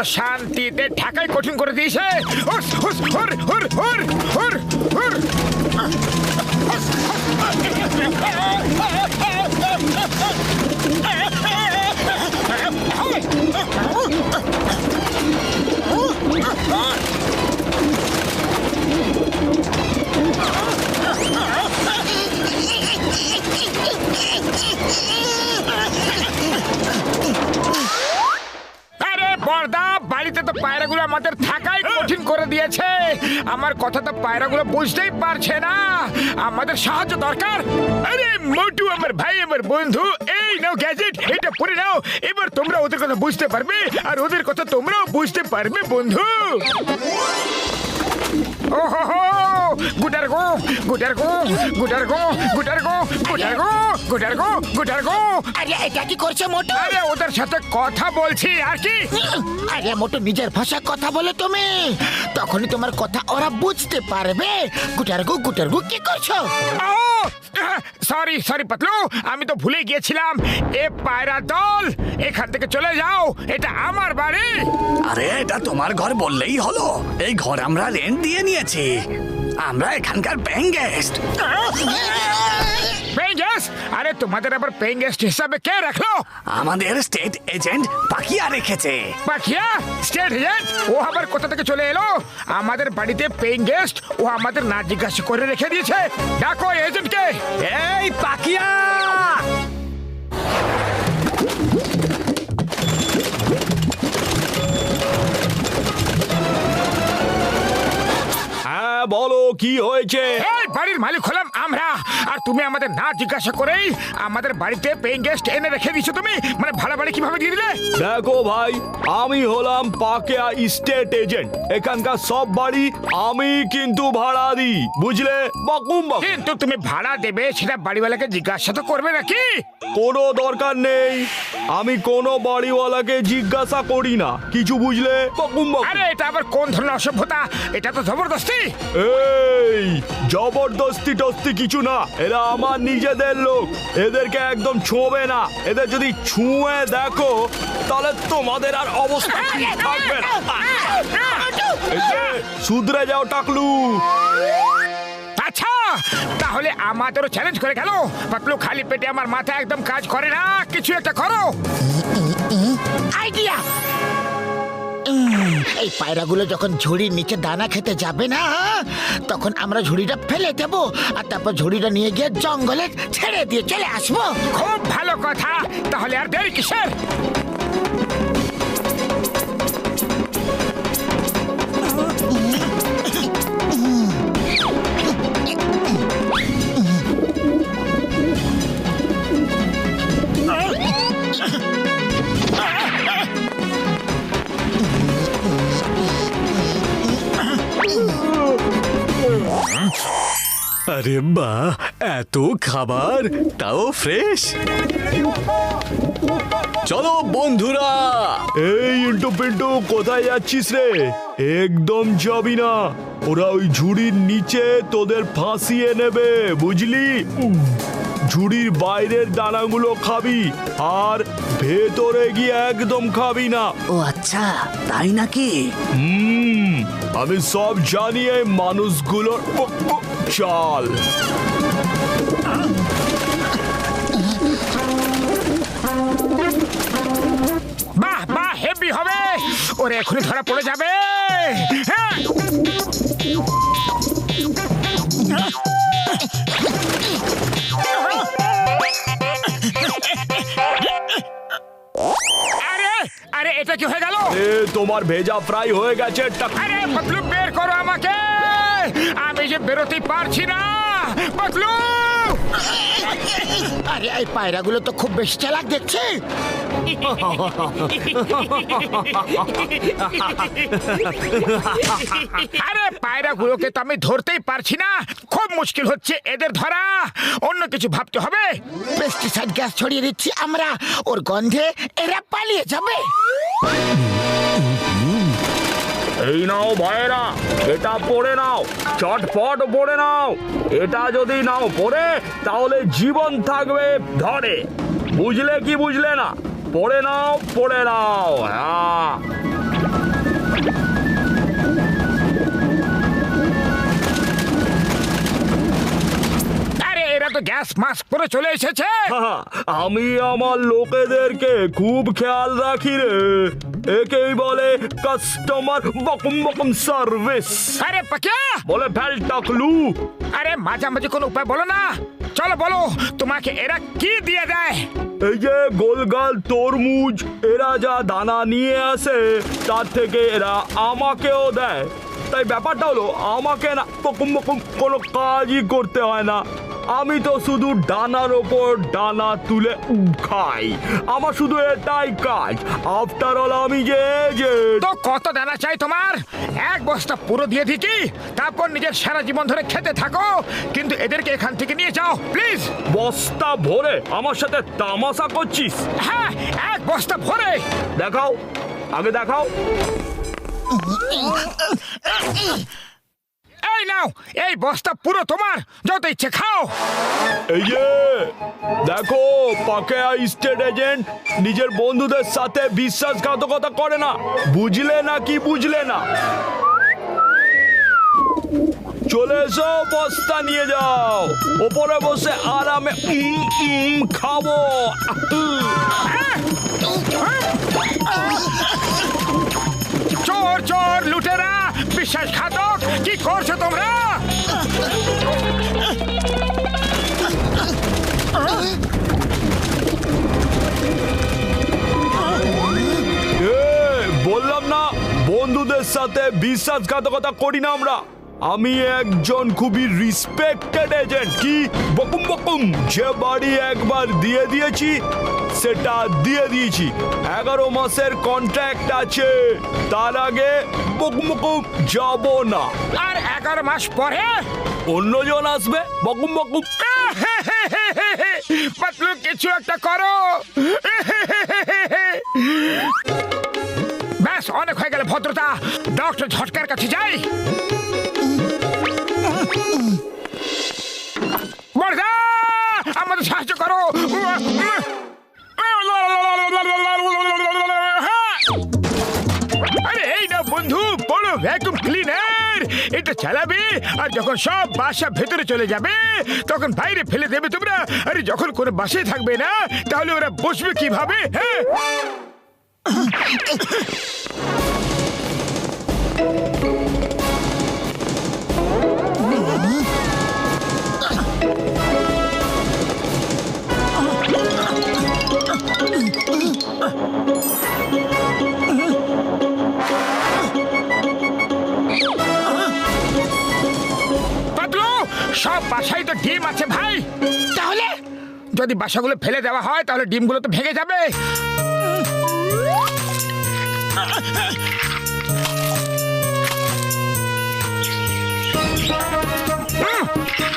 পায়রাগুলো দিয়েছে। আমার কথা তো পায়রাগুলো বুঝতেই পারছে না। আমাদের সাহায্য দরকার। আরে মোটু আমার ভাই আমার বন্ধু এই নাও গ্যাজেট এটা পরে নাও। এবার তোমরা ওদের কথা বুঝতে পারবে আর ওদের কথা তোমরাও বুঝতে পারবে বন্ধু। ওহো গুটার গো গুটার গো গুটার গো গুটার গো গুটার গো গুটার গো গুটার গো আরে এটা কি করছে মোটু? আরে ওদের সাথে কথা বলছি আর কি? আরে মোটু নিজের ভাষায় কথা বলে তুমি। তখনই তোমার কথা ওরা বুঝতে পারবে। গুটারগু গুটারগু কি করছ? Sorry sorry Patlu. আমি তো ভুলে গিয়েছিলাম। এ পায়রা দল এখান থেকে চলে যাও। এটা আমার বাড়ি। আরে এটা তোমার ঘর বললেই হলো। এই ঘর আমরা রেন্ট দিয়ে নিয়েছি। আমরা এখানকার পেইং গেস্ট পেইং গেস্ট আরে তোমাদের আবার পেইং গেস্ট হিসাবে কে রাখল? আমাদের স্টেট এজেন্ট পাকিয়া রেখেছে। পাখিয়া? স্টেট এজেন্ট ও আবার কোথা থেকে চলে এলো? আমাদের বাড়িতে পেইং গেস্ট ও আমাদের না জিজ্ঞাসা করে রেখে দিয়েছে। ডাকো এজেন্টকে এই পাকিয়া হ্যাঁ বলো কি হয়েছে? এই বাড়ির মালিক হলাম আমরা। আর তুমি আমাদের না জিজ্ঞাসা করেই আমাদের বাড়িতে পেইং গেস্ট এনে রেখে দিছো তুমি। মানে ভাড়া বাড়ি কীভাবে দিয়ে দিলে? দেখো ভাই আমি হলাম পাকেয়া স্টেট এজেন্ট এখানকার সব বাড়ি আমি কিন্তু ভাড়া দিই বুঝলে? বকুম বকুম। কিন্তু তুমি ভাড়া দেবে সেটা বাড়িওয়ালাকে জিজ্ঞাসা তো করবে নাকি? কোনো দরকার নেই। আমি কোনো বাড়িওয়ালাকে জিজ্ঞাসা করি না। কিছু বুঝলে? বকুম বকুম। আরে এটা আবার কোন ধরনের অসভ্যতা? এটা তো জবরদস্তি। এই জবরদস্তি টস্তি কিছু না এরা আমার নিজেদের লোক এদেরকে একদম ছোঁবে না এদের যদি ছুঁয়ে দেখো তাহলে তোমাদের আর অবস্থা ঠিক থাকবে না শুধরে যাও টাকলু আচ্ছা তাহলে আমাদেরও চ্যালেঞ্জ করে গেল পাতলু খালি পেটে আমার মাথা একদম কাজ করে না কিছু একটা করো আইডিয়া এই পায়রাগুলো যখন ঝুড়ির নিচে দানা খেতে যাবে না, তখন আমরা ঝুড়িটা ফেলে দেব আর তারপর ঝুড়িটা নিয়ে গিয়ে জঙ্গলে ছেড়ে দিয়ে চলে আসব। খুব ভালো কথা, তাহলে আর দেরি কিসের? আরে বাহ, এত খাবার, তাও ফ্রেশ। চলো বন্ধুরা। এই ইন্টু পিন্টু কোথায় যাচ্ছিস রে? একদম যাবি না। ওরা ওই ঝুড়ির নিচে তোদের ফাঁসিয়ে নেবে, বুঝলি? ঝুড়ির বাইরের দানাগুলো খাবি আর ভেতরে গিয়ে একদম খাবি না। ও আচ্ছা তাই নাকি? হুম আমি সব জানি এই মানুষগুলোর চাল। বাহ বাহ হেভি হবে। ওরে এখনই ধরা পড়ে যাবে। হ্যাঁ। আরে আরে এটা কি হয়ে গেল? এ তোমার ভেজা ফ্রাই হয়ে গেছে টাক- আরে পতলু বের করো আমাকে। আমি যে বেরোতে পারছি না। পতলু আরে, এই পায়রাগুলো তো খুব বেশি চালাক, দেখছে? আরে, পায়রাগুলোকে তো আমি ধরতেই পারছি না। খুব মুশকিল হচ্ছে এদের ধরা। অন্য কিছু ভাবতে হবে। পেস্টিসাইড গ্যাস ছড়িয়ে দিচ্ছি আমরা। ওর গন্ধে এরা পালিয়ে যাবে। এই নাও ভয়েরা এটা পড়ে নাও, চটপট পড়ে নাও। এটা যদি নাও পড়ে, তাহলে জীবন থাকবে ধরে। বুঝলে কি বুঝলে না? পড়ে নাও পড়ে নাও হ্যাঁ। মাস্ক পরে চলে এসেছে। হাহা, আমি আমার লোকেদেরকে খুব খেয়াল রাখি রে। একেই বলে কাস্টমার বকম বকম সার্ভিস আরে পাকিয়া! বলে ফেল টাকলু আরে মাঝামাঝি কোনো উপায় বলো না। চলো বলো তোমাকে এরা কি দিয়ে দেয়? এই যে গোলগাল তরমুজ এরা যা দানা নিয়ে আসে তার থেকে এরা আমাকেও দেয়। তাই ব্যাপারটা হলো আমাকে না বকুম বকুম কোনো কাজই করতে হয় না। আমি তো শুধু ডানার ওপর ডানা তুলে খাই আমার শুধু এটাই কাজ আফটার অল আমি যে যে তো কত দানা চাই তোমার এক বস্তা পুরো দিয়ে দিকি তারপর নিজের সারা জীবন ধরে খেতে থাকো কিন্তু এদেরকে এখান থেকে নিয়ে যাও প্লিজ বস্তা ভরে আমার সাথে তামাশা করছিস হ্যাঁ এক বস্তা ভরে দেখাও আগে দেখাও এই নাও। এই বস্তা পুরো তোমার। যত ইচ্ছে খাও। এই যে দেখো পাকেয়া স্টেট এজেন্ট নিজের বন্ধুদের সাথে বিশ্বাসঘাতকতা করে না। বুঝলে না কি বুঝলে না? চলে এসো বস্তা নিয়ে যাও। ওপরে বসে আরামে উম, উম, খাব। চোর চোর লুটেরা! বিশ্বাসঘাতক কি করছ তোমরা? বললাম না, বন্ধুদের সাথে বিশ্বাসঘাতকতা করি না আমরা। আমি একজন খুবই রিসপেক্টেড এজেন্ট কি? বকুম বকুম, যে বাড়ি একবার দিয়ে দিয়েছি সেটা দিয়ে দিয়েছি। এগারো মাসের কন্ট্রাক্ট আছে। তার আগে বকুম বকুম যাব না। আর এগারো মাস পরে? অন্যজন আসবে বকুম বকুম পাতলু কিছু একটা করো। ব্যাস অনেক হয়ে গেল ভদ্রতা। ডক্টর ঝটকার কাছে যাই। চালাবে, আর যখন সব বাসা ভেতরে চলে যাবে, তখন বাইরে ফেলে দেবে তোমরা। আরে যখন কোনো বাসায় থাকবে না, তাহলে ওরা বসবে কীভাবে হ্যাঁ? তো ডিম আছে ভাই। তাহলে? যদি বাসাগুলো ফেলে দেওয়া হয়, তাহলে ডিমগুলো তো ভেঙে যাবে।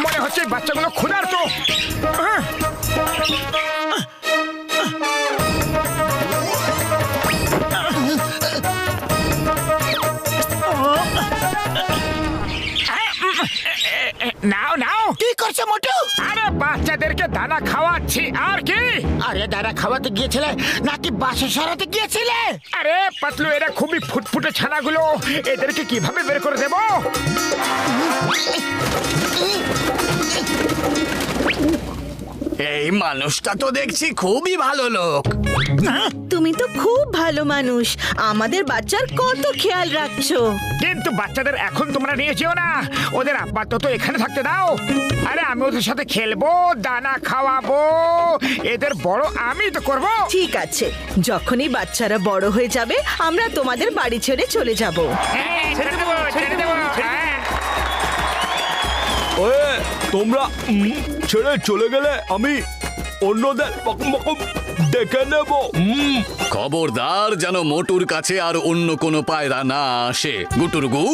মনে হচ্ছে বাচ্চাগুলো খুদার তো নাও নাও। কি করছে মোটু? আরে বাচ্চাদেরকে দানা খাওয়াচ্ছি আর কি? আরে দানা খাওয়াতে গিয়েছিলে? নাকি বাসা সরাতে গিয়েছিলে? আরে পাতলু এরা খুবই ফুটফুটে ছানাগুলো। এদেরকে কীভাবে বের করে দেব? এই মানুষটা তো দেখছি খুবই ভালো লোক। তুমি তো খুব ভালো মানুষ। আমাদের বাচ্চার কত খেয়াল রাখছো। কিন্তু বাচ্চাদের এখন তোমরা নিয়ে যেও না। ওদের আপাতত এখানে থাকতে দাও। আরে আমি ওদের সাথে খেলব দানা খাওয়াবো। এদের বড় আমি তো করব। ঠিক আছে যখনই বাচ্চারা বড় হয়ে যাবে আমরা তোমাদের বাড়ি ছেড়ে চলে যাব। হ্যাঁ, ছেড়ে দেবো ছেড়ে দেবো হ্যাঁ। তোমরা ছেড়ে চলে গেলে আমি অন্যদের দেখে নেব। হুম খবরদার যেন মোটুর কাছে আর অন্য কোনো পায়রা না আসে। গুটুর গু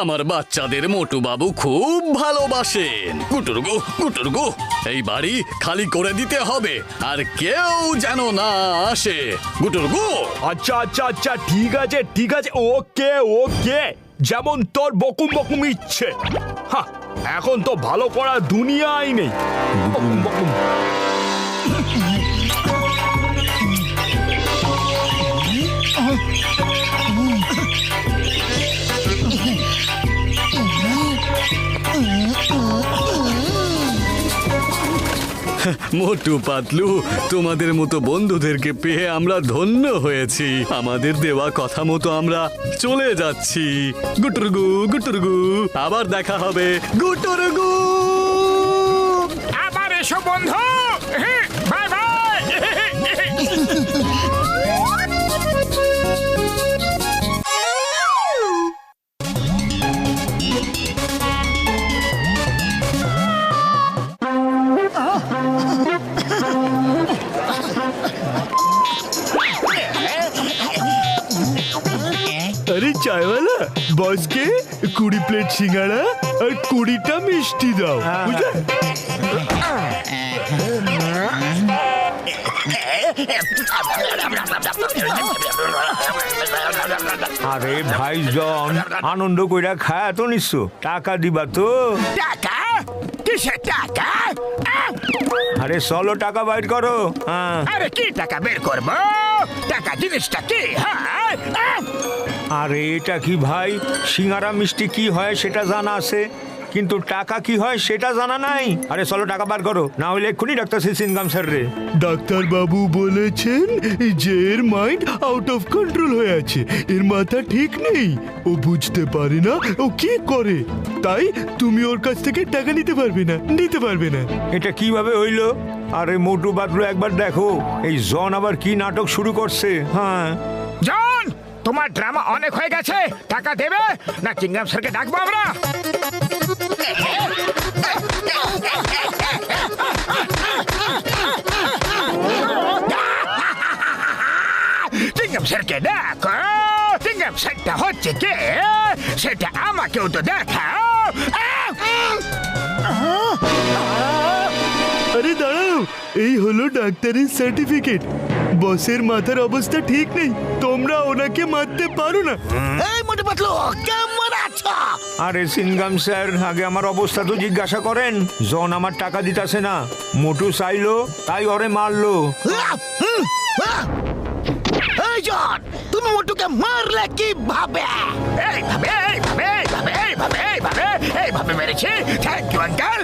আমার বাচ্চাদের মোটু বাবু খুব ভালোবাসেন। গুটুর গু গুটুর গু এই বাড়ি খালি করে দিতে হবে আর কেউ যেন না আসে। গুটুর গু আচ্ছা আচ্ছা আচ্ছা ঠিক আছে ঠিক আছে ওকে ওকে। যেমন তোর বকুম বকুম ইচ্ছে। এখন তো ভালো করা দুনিয়াই নেই। বকুম বকুম। মোটু পাতলু, তোমাদের মতো বন্ধুদেরকে পেয়ে আমরা ধন্য হয়েছি। আমাদের দেওয়া কথা মতো আমরা চলে যাচ্ছি। গুটুরগু গুটুরগু, আবার দেখা হবে। গুটুরগু! আবার এসো বন্ধু! বসকে কুড়ি প্লেট সিঙ্গাড়া আর কুড়িটা মিষ্টি দাও বুঝলে? আরে ভাইজন আনন্দ কইরা খায় তো নিশ্চ টাকা দিবা তো। টাকা? কিসের টাকা! আরে চলো টাকা বাইর করো হ্যাঁ। আরে কি টাকা বের করব? টাকা জিনিসটা কি? হ্যাঁ! আরে এটা কি ভাই? সিঙ্গারা মিষ্টি কি হয় সেটা জানা আছে। কিন্তু টাকা কি হয় সেটা জানা নাই। আরে চলো টাকা বার করো না হলে এক্ষুনি ডাক্তার সিনকাম স্যার রে। ডাক্তার বাবু বলেছেন যে এর মাইন্ড আউট অফ কন্ট্রোল হয়ে আছে। এর মাথা ঠিক নেই। ও বুঝতে পারে না ও কি করে। তাই তুমি ওর কাছ থেকে টাকা নিতে পারবে না নিতে পারবে না। এটা কীভাবে হইল? আরে মোটু বাদলো একবার দেখো এই জন আবার কি নাটক শুরু করছে? হ্যাঁ। জন তোমার ড্রামা অনেক হয়ে গেছে। টাকা দেবে? না, চিংগাম স্যারকে ডাকবো আমরা। চিংগাম স্যারকে ডাকো। চিংগাম স্যারটা হচ্ছে কে? সেটা আমাকেও তো দেখাও। আরে দাঁড়াও। এই হলো ডাক্তারের সার্টিফিকেট বসের মাথার অবস্থা ঠিক নেই তোমরা ওনাকে মারতে পারো না। এই মোটে পাতলো কেমন আছো? আরে সিনগাম স্যার আগে আমার অবস্থা তো জিজ্ঞাসা করেন। জন আমার টাকা দিতাছে না। মোটু চাইলো তাই ওরে মারলো। আহ! হুম! আহ! এই জন তুমি মোটুকে মারলে কীভাবে এইভাবে এইভাবে এইভাবে এইভাবে এইভাবে এইভাবে মেরেছি থ্যাংক ইউ আঙ্কেল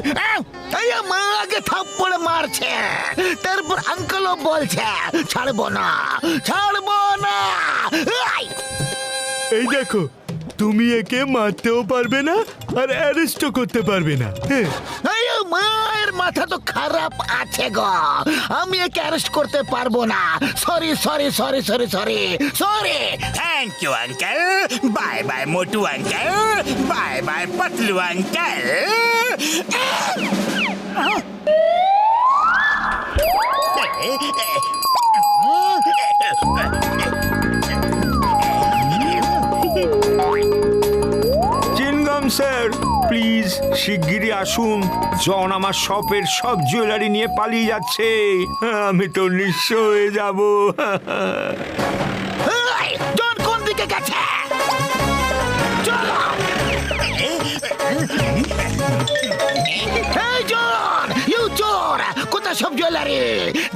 মা আগে থাপ্পড় মারছে তারপর আঙ্কেলও বলছে ছাড়বো না ছাড়বো না এই! এই দেখো তুমি একে মারতেও পারবে না আর অ্যারেস্টও করতে পারবে না হ্যাঁ মায়ের মাথা তো খারাপ আছে গো। আমি একে অ্যারেস্ট করতে পারব না। Sorry sorry sorry sorry sorry sorry thank you uncle bye bye Motu uncle bye bye Patlu uncle Chingam sir please শিগগিরই আসুন। জন আমার শপের সব জুয়েলারি নিয়ে পালিয়ে যাচ্ছে। আমি তো নিঃস্ব হয়ে যাব। সব জুয়েলারি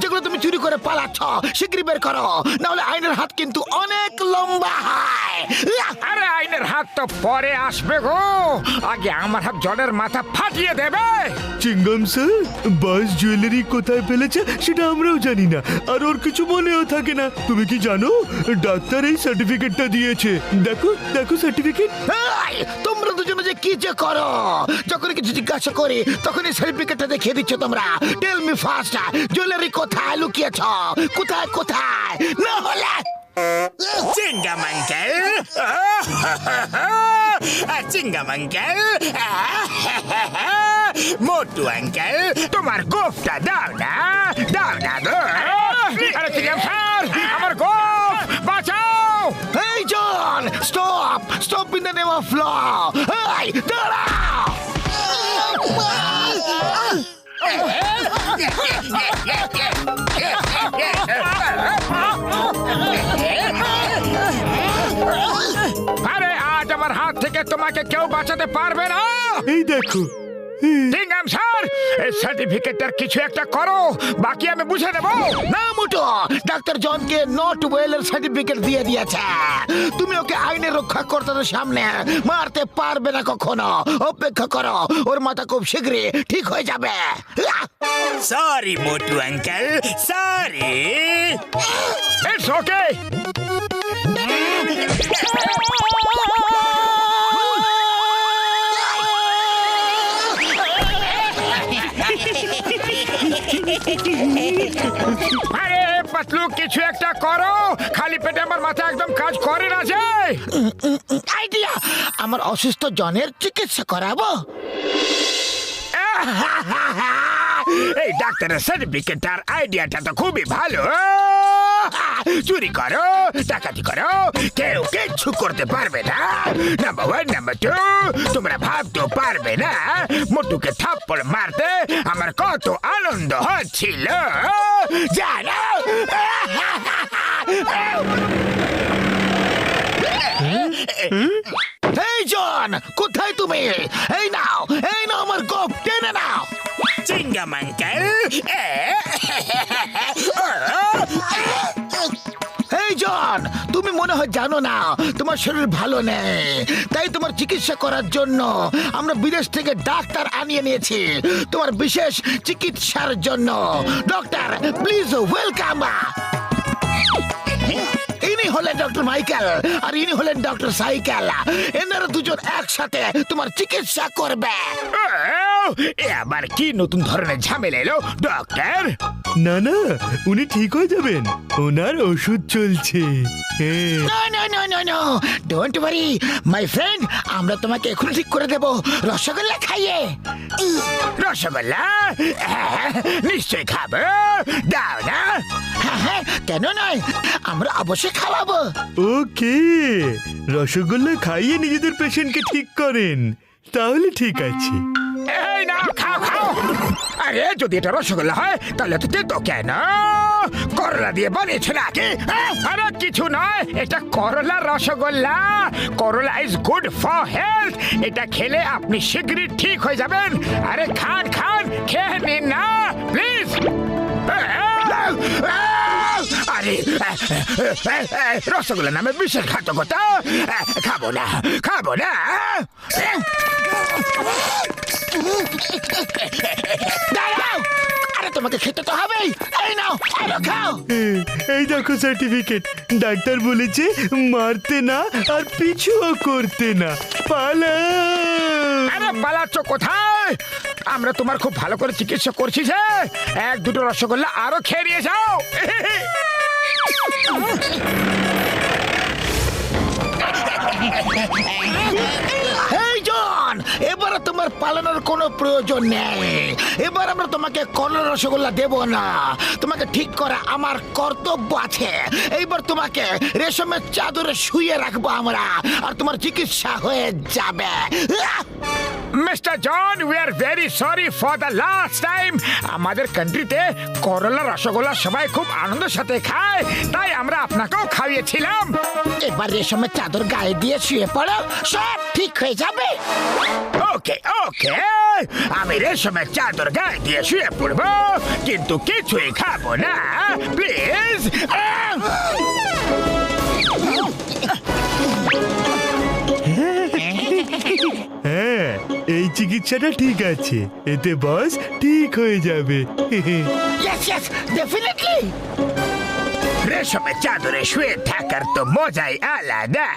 যেগুলো তুমি চুরি করে পালাচ্ছ শিগগিরি বের করো। নাহলে আইনের হাত কিন্তু অনেক লম্বা হয়। আরে আইনের হাত তো পরে আসবে গো। আগে আমার হাত জলের মাথা ফাটিয়ে দেবে। চিঙ্গম স্যার বাস জুয়েলারি কোথায় ফেলেছে সেটা আমরাও জানি না। আর ওর কিছু মনেও থাকে না। তুমি কি জানো ডাক্তার এই সার্টিফিকেটটা দিয়েছে। দেখো দেখো সার্টিফিকেট। তোমরা দুজনে যে কি যে করো? যখন কিছু জিজ্ঞাসা করি তখন এই সার্টিফিকেটটা দেখিয়ে দিচ্ছ তোমরা। টেল মি ফার্স্ট জুয়েলারি কোথায় লুকিয়েছ? কোথায় কোথায়? না হলে Chingam uncle Chingam uncle Motu uncle তোমার গোফটা দাও না দাও না গো। আমার গোপ John stop stop in the name of law এই দাঁড়াও আরে আজ আমার হাত থেকে তোমাকে কেউ বাঁচাতে পারবে না এই দেখো সিএম স্যার এই সার্টিফিকেটটার কিছু একটা করো। বাকি আমি বুঝে নেব। না মুটো। ডাক্তার জনকে নট ওয়েলের সার্টিফিকেট দিয়ে দিয়েছে। তুমি ওকে আইনের রক্ষা কর্তাদের সামনে মারতে পারবে না কখনো। অপেক্ষা করো। ওর মাথা খুব শীঘ্রই ঠিক হয়ে যাবে। Sorry Motu uncle. Sorry it's okay আরে পাতলু কিছু একটা করো। খালি পেটে আমার মাথা একদম কাজ করে না যে। আইডিয়া! আমার অসুস্থ জনের চিকিৎসা করাবো। এই ডাক্তারের সার্টিফিকেট আর আইডিয়াটা তো খুবই ভালো। চুরি করো, ডাকাতি করো, কেউ কিচ্ছু করতে পারবে না। নাম্বার ওয়ান নাম্বার টু তোমরা ভাবতেও পারবে না, মোটুকে থাপ্পড় মারতে আমার কত আনন্দ হচ্ছিল। জানো? এই জন, কোথায় তুমি? এই নাও এই নাও আমার গোপ টেনে নাও। চিঙ্গাম আঙ্কেল এই জন তুমি মনে হয় জানো না তোমার শরীর ভালো নেই। তাই তোমার চিকিৎসা করার জন্য আমরা বিদেশ থেকে ডাক্তার আনিয়ে নিয়েছি তোমার বিশেষ চিকিৎসার জন্য। ডক্টর প্লিজ ওয়েলকাম ইনি হলেন ডক্টর মাইকেল আর ইনি হলেন ডক্টর সাইকেল এনারা দুজন একসাথে তোমার চিকিৎসা করবে। এ আবার কি নতুন ধরনের ঝামেলা এলো? ডক্টর না না উনি ঠিক হয়ে যাবেন। ওনার ওষুধ চলছে। হ্যাঁ no no no no no don't worry my friend আমরা তোমাকে এখন ঠিক করে দেব। রসগোল্লা খাইয়ে। রসগোল্লা? হ্যাঁ, নিশ্চয়ই খাব। দাও না। হ্যাঁ হ্যাঁ কেন নয় আমরা অবশ্যই খাওয়াবো। ওকে রসগোল্লা খাইয়ে নিজেদের পেশেন্টকে ঠিক করেন। তাহলে ঠিক আছে। আরে, যদি এটা রসগোল্লা হয়, তাহলে তো তেতো কেন? করলা দিয়ে বানিয়েছে নাকি? হ্যাঁ? কিছু নয়। এটা করলা রসগোল্লা। করলা ইজ গুড ফর হেলথ এটা খেলে আপনি শীঘ্রই ঠিক হয়ে যাবেন। আরে, খান খান, খেয়ে নিন না প্লিজ আরে, রসগোল্লা নামে বিশেষ ঘাতকতা খাব না খাব না। তোমাকে খেতে তো হবেই। এই নাও আরও খাও। এই দেখো সার্টিফিকেট ডাক্তার বলেছে মারতে না আর পিছুও করতে না। পালা। আরে পালাচ্ছ কোথায়? আমরা তোমার খুব ভালো করে চিকিৎসা করছি যে। এক দুটো রসগোল্লা আরও খেয়ে নিয়ে যাও। জন এবারে তোমার পালানোর কোনো প্রয়োজন নেই। এবার আমরা তোমাকে কলার রসগোল্লা দেব না। তোমাকে ঠিক করা আমার কর্তব্য আছে। এইবার তোমাকে রেশমের চাদরে শুয়ে রাখব আমরা, আর তোমার চিকিৎসা হয়ে যাবে! Mister John we are very sorry for the last time আমাদের কান্ট্রিতে করলা রসগোল্লা সবাই খুব আনন্দের সাথে খায় তাই আমরা আপনাকেও খাইয়েছিলাম। এবার রেশমের চাদর গায়ে দিয়ে শুয়ে পড়ো সব ঠিক হয়ে যাবে। ওকে ওকে আমি রেশমের চাদর গায়ে দিয়ে শুয়ে পড়ব কিন্তু কিছুই খাব না প্লিজ এই চিকিৎসাটা ঠিক আছে। এতে বস ঠিক হয়ে যাবে। ইয়েস ইয়েস ডেফিনেটলি রেশমের চাদরে শুয়ে থাকার তো মজাই আলাদা।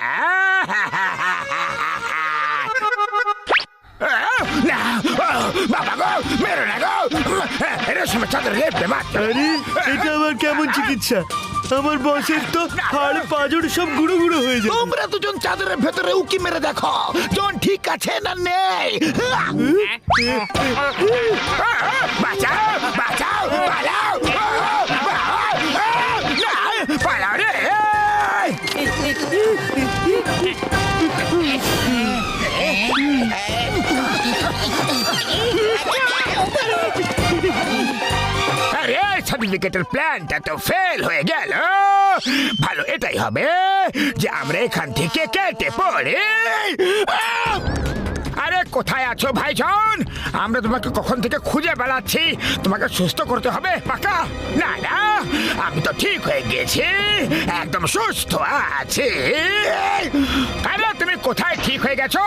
না বাবা গো মেরো না গো। রেশমের চাদর লেপতে মাত্র। আরে এটা আবার কেমন চিকিৎসা? আমার বসের তো হাড় পাজর সব গুঁড়ো গুঁড়ো হয়ে যায় তোমরা দুজন চাদরের ভেতরে উকি মেরে দেখো। জন ঠিক আছে না নেই? বাঁচাও বাঁচাও বাঁচাও পালাও সার্টিফিকেটের প্ল্যানটা তো ফেল হয়ে গেল ভালো, এটাই হবে যে আমরা এখান থেকে কেটে পড়ে! আরে, কোথায় আছো ভাইজন? আমরা তোমাকে কখন থেকে খুঁজে বেড়াচ্ছি? তোমাকে সুস্থ করতে হবে, পাকা? না না, আমি তো ঠিক হয়ে গেছি। একদম সুস্থ আছি। আরে তুমি কোথায় ঠিক হয়ে গেছো?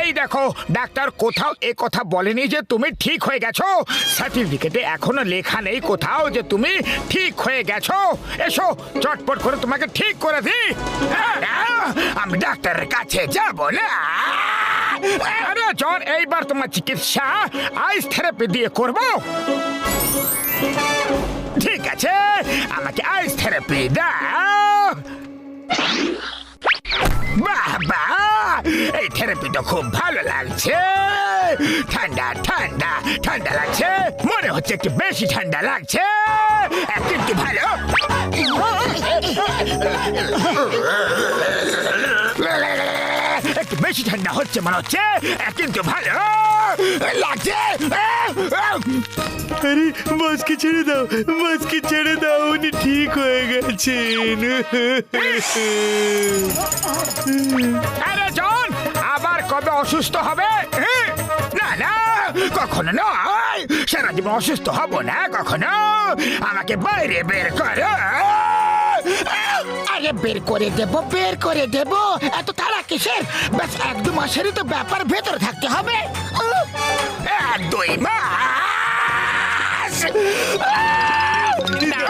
এই দেখো, ডাক্তার কোথাও এ কথা বলেনি যে তুমি ঠিক হয়ে গেছো। সার্টিফিকেটে এখনও লেখা নেই কোথাও যে তুমি ঠিক হয়ে গেছো। এসো, চটপট করে তোমাকে ঠিক করে দিই। আমি ডাক্তারের কাছে যাব না। আরে জন এইবার তোমার চিকিৎসা আইস থেরাপি দিয়ে করব। ঠিক আছে, আমাকে আইস থেরাপি দাও। বাহ এই থেরাপিটা খুব ভালো লাগছে। ঠান্ডা ঠান্ডা ঠান্ডা লাগছে। মনে হচ্ছে একটু বেশি ঠান্ডা লাগছে। কিন্তু ভালো? একটু বেশি ঠান্ডা হচ্ছে মনে হচ্ছে। কিন্তু ভালো। লাগছে। আরে বাসকে ছেড়ে দাও বাসকে ছেড়ে দাও উনি ঠিক হয়ে গেছেন। আরে জন আবার কবে অসুস্থ হবে? না না কখনো নয়। সারা জীবন অসুস্থ হব না কখনো। আমাকে বাইরে বের করো। আরে বের করে দেব বের করে দেব। এত কিসের? ব্যাস এক দু মাসেরই তো ব্যাপার ভেতরে থাকতে হবে। এক দুই মাস। না।